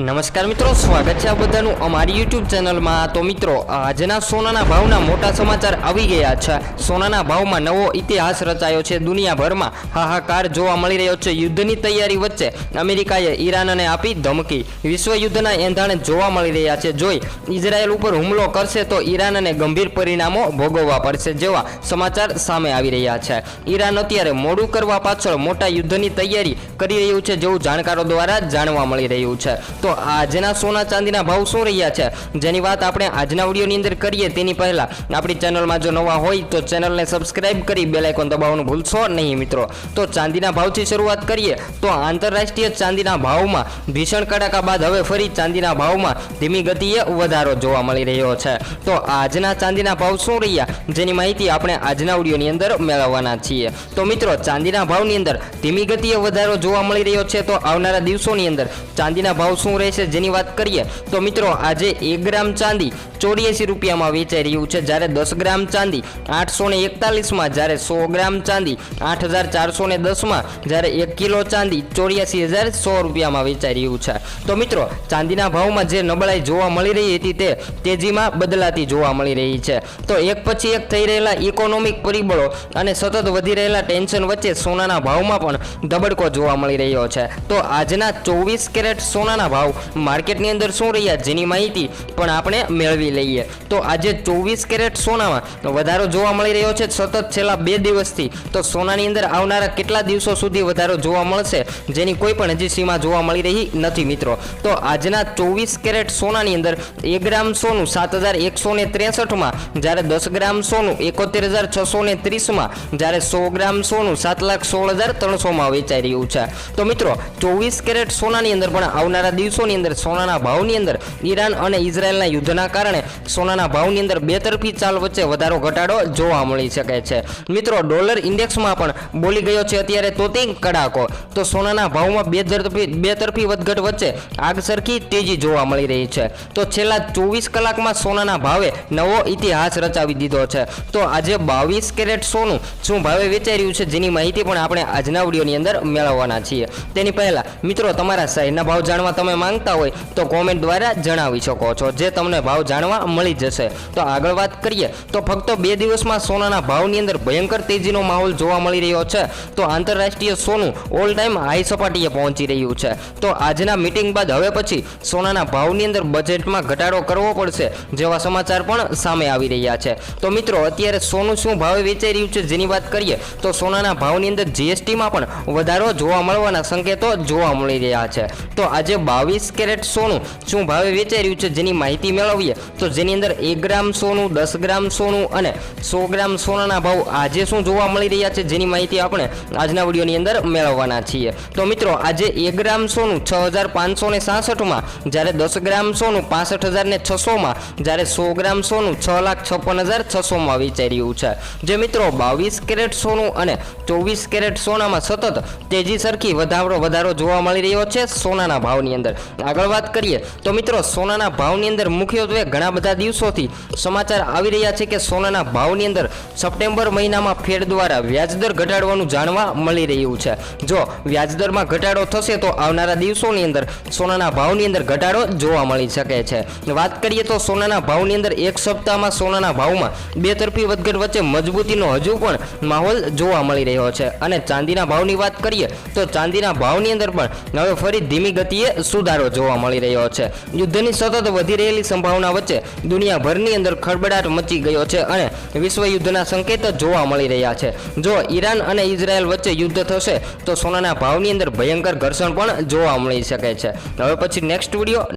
નમસ્કાર મિત્રો, સ્વાગત છે આ બધાનું અમારી યુટ્યુબ ચેનલમાં. તો મિત્રો, આજના સોનાના ભાવના મોટા સમાચાર આવી ગયા છે. સોનાના ભાવમાં નવો ઇતિહાસ રચાયો છે દુનિયાભરમાં. હાહાકાર જોવા મળી રહ્યો છે યુદ્ધની તૈયારી વચ્ચે. અમેરિકાએ ઈરાનને આપી ધમકી. વિશ્વ યુદ્ધના એંધાણે જોવા મળી રહ્યા છે. જોઈ ઇઝરાયલ ઉપર હુમલો કરશે તો ઈરાનને ગંભીર પરિણામો ભોગવવા પડશે જેવા સમાચાર સામે આવી રહ્યા છે. ઈરાન અત્યારે મોડું કરવા પાછળ મોટા યુદ્ધની તૈયારી કરી રહ્યું છે જેવું જાણકારો દ્વારા જાણવા મળી રહ્યું છે. તો આજના સોના ચાંદીના ભાવ શું રહ્યા છે? જેની વાત આપણે આજના વિડીયોની અંદર કરીએ, તેની પહેલા આપણી ચેનલમાં જો નવા હોય તો ચેનલને સબસ્ક્રાઇબ કરી બેલ આઇકોન દબાવવાનું ભૂલશો નહીં મિત્રો. તો ચાંદીના ભાવથી શરૂઆત કરીએ, તો આંતરરાષ્ટ્રીય ચાંદીના ભાવમાં ભીષણ કડાકા બાદ હવે ફરી ચાંદીના ભાવમાં ધીમી ગતિએ વધારો જોવા મળી રહ્યો છે. તો આજના ચાંદીના ભાવ શું રહ્યા? જેની માહિતી આપણે આજના વિડીયોની અંદર મેળવવાના છીએ. તો મિત્રો, ચાંદીના ભાવની અંદર ધીમી ગતિએ વધારો જોવા મળી રહ્યો છે. તો આવનારા દિવસોની અંદર ચાંદીના ભાવ શું રહેશે જેની વાત કરીએ તો મિત્રો આજે એક ગ્રામ ચાંદી ચોર્યાસી રૂપિયામાં વેચાઈ રહ્યું છે. જ્યારે દસ ગ્રામ ચાંદી આઠસો ને એકતાલીસમાં, જ્યારે સો ગ્રામ ચાંદી આઠ હજાર ચારસો ને દસમાં, જ્યારે એક કિલો ચાંદી ચોર્યાસી હજાર સો રૂપિયામાં વેચાઈ રહ્યું છે. તો મિત્રો, ચાંદીના ભાવમાં જે નબળાઈ જોવા મળી રહી હતી તે તેજીમાં બદલાતી જોવા મળી રહી છે. તો એક પછી એક થઈ રહેલા ઇકોનોમિક પરિબળો અને સતત વધી રહેલા ટેન્શન વચ્ચે સોનાના ભાવમાં પણ ધબડકો જોવા મળી રહ્યો છે. તો આજના ચોવીસ કેરેટ સોનાના ભાવ માર્કેટની અંદર શું રહ્યા જેની માહિતી પણ આપણે મેળવી લઈએ. તો આજે ચોવીસ કેરેટ સોનામાં વધારો જોવા મળી રહ્યો છે સતત છેલ્લા બે દિવસથી. તો સોનાની અંદર આવનારા કેટલા દિવસો સુધી વધારો જોવા મળશે જેની કોઈ પણ હજી સીમા જોવા મળી રહી નથી મિત્રો. તો આજના ચોવીસ કેરેટ સોનાની અંદર એક ગ્રામ સોનું સાત હજાર એકસો ને ત્રેસઠમાં, જ્યારે દસ ગ્રામ સોનું એકોતેર હજાર છસો ને ત્રીસમાં, જ્યારે સો ગ્રામ સોનું સાત લાખ સોળ હજાર ત્રણસોમાં વેચાઈ રહ્યું છે. તો મિત્રો, ચોવીસ કેરેટ સોનાની અંદર પણ આવનારા દિવસોની અંદર, સોનાના ભાવની અંદર, ઈરાન અને ઇઝરાયલના યુદ્ધના કારણે સોનાના ભાવની અંદર બેતરફી ચાલ વચ્ચે વધારો ઘટાડો જોવા મળી શકે છે. મિત્રો, ડોલર ઇન્ડેક્સમાં પણ બોલી ગયો છે અત્યારે તોતી કડાકો. તો સોનાના ભાવમાં બેતરફી બે તરફી વધઘટ વચ્ચે આગ સરખી તેજી જોવા મળી રહી છે. તો છેલ્લા ચોવીસ કલાકમાં સોનાના ભાવે નવો ઇતિહાસ રચાવી દીધો છે. તો આજે બાવીસ કેરેટ સોનું શું ભાવે વેચાઈ રહ્યું છે જેની માહિતી પણ આપણે આજના વિડીયોની અંદર મેળવવાના છીએ. તેની પહેલા, મિત્રો, તમારા શહેરના ભાવ જાણવા તમે માંગતા હોય તો કોમેન્ટ દ્વારા જણાવી શકો છો. જે તમને ભાવ જાણવા મળી જશે. તો આગળ વાત કરીએ તો ફક્ત બે દિવસમાં સોનાના ભાવની અંદર ભયંકર તેજીનો માહોલ જોવા મળી રહ્યો છે. તો આંતરરાષ્ટ્રીય સોનું ઓલ ટાઈમ હાઈ સપાટીએ પહોંચી રહ્યું છે. તો આજના મિટિંગ બાદ હવે પછી સોનાના ભાવની અંદર બજેટમાં ઘટાડો કરવો પડશે જેવા સમાચાર પણ સામે આવી રહ્યા છે. તો મિત્રો, અત્યારે સોનું શું ભાવે વેચાઈ રહ્યું છે જેની વાત કરીએ તો સોનાના ભાવની અંદર જીએસટીમાં પણ વધારો જોવા મળવાના સંકેતો જોવા મળી રહ્યા છે. તો આજે બાવીસ કેરેટ સોનું. શું ભાવે વેચાઈ રહ્યું છે જેની માહિતી મેળવીએ? તો જેની અંદર એક ગ્રામ સોનું, દસ ગ્રામ સોનું અને સો ગ્રામ સોનાના ભાવ આજે શું જોવા મળી રહ્યા છે જેની માહિતી આપણે આજના વિડીયોની અંદર મેળવવાના છીએ. તો મિત્રો, આજે એક ગ્રામ સોનું છ હજાર પાંચસો ને સાસઠમાં, જ્યારે દસ ગ્રામ સોનું પાસઠ હજાર ને છસોમાં, જ્યારે સો ગ્રામ સોનું છ લાખ છપ્પન હજાર છસોમાં વેચાઈ રહ્યું છે. જે મિત્રો, બાવીસ કેરેટ સોનું અને ચોવીસ કેરેટ સોનામાં સતત તેજી સરખી વધારો વધારો જોવા મળી રહ્યો છે સોનાના ભાવની અંદર. આગળ વાત કરીએ તો મિત્રો, સોનાના ભાવની અંદર મુખ્યત્વે ઘણા બધા દિવસોથી સમાચાર આવી રહ્યા છે કે સોનાના ભાવની અંદર સપ્ટેમ્બર મહિનામાં ફેડ દ્વારા વ્યાજદર ઘટાડવાનું જાણવા મળી રહ્યું છે. જો વ્યાજદરમાં ઘટાડો થશે તો આવનારા દિવસોની અંદર સોનાના ભાવની અંદર ઘટાડો જોવા મળી શકે છે. વાત કરીએ તો સોનાના ભાવની અંદર એક સપ્તાહમાં સોનાના ભાવમાં બે તરફી વધઘટ વચ્ચે મજબૂતીનો હજુ પણ માહોલ જોવા મળી રહ્યો છે. અને ચાંદીના ભાવની વાત કરીએ તો ચાંદીના ભાવની અંદર પણ હવે ફરી ધીમી ગતિએ સુધારો જોવા મળી રહ્યો છે. યુદ્ધની સતત વધી રહેલી સંભાવના વચ્ચે દુનિયાભરની અંદર ખળબડાટ મચી ગયો છે અને વિશ્વ યુદ્ધના સંકેત જોવા મળી રહ્યા છે. જો ઈરાન અને ઇઝરાયલ વચ્ચે યુદ્ધ થશે, તો સોનાના ભાવની અંદર ભયંકર ઘર્ષણ પણ જોવા મળી શકે છે. હવે પછી નેક્સ્ટ વીડિયો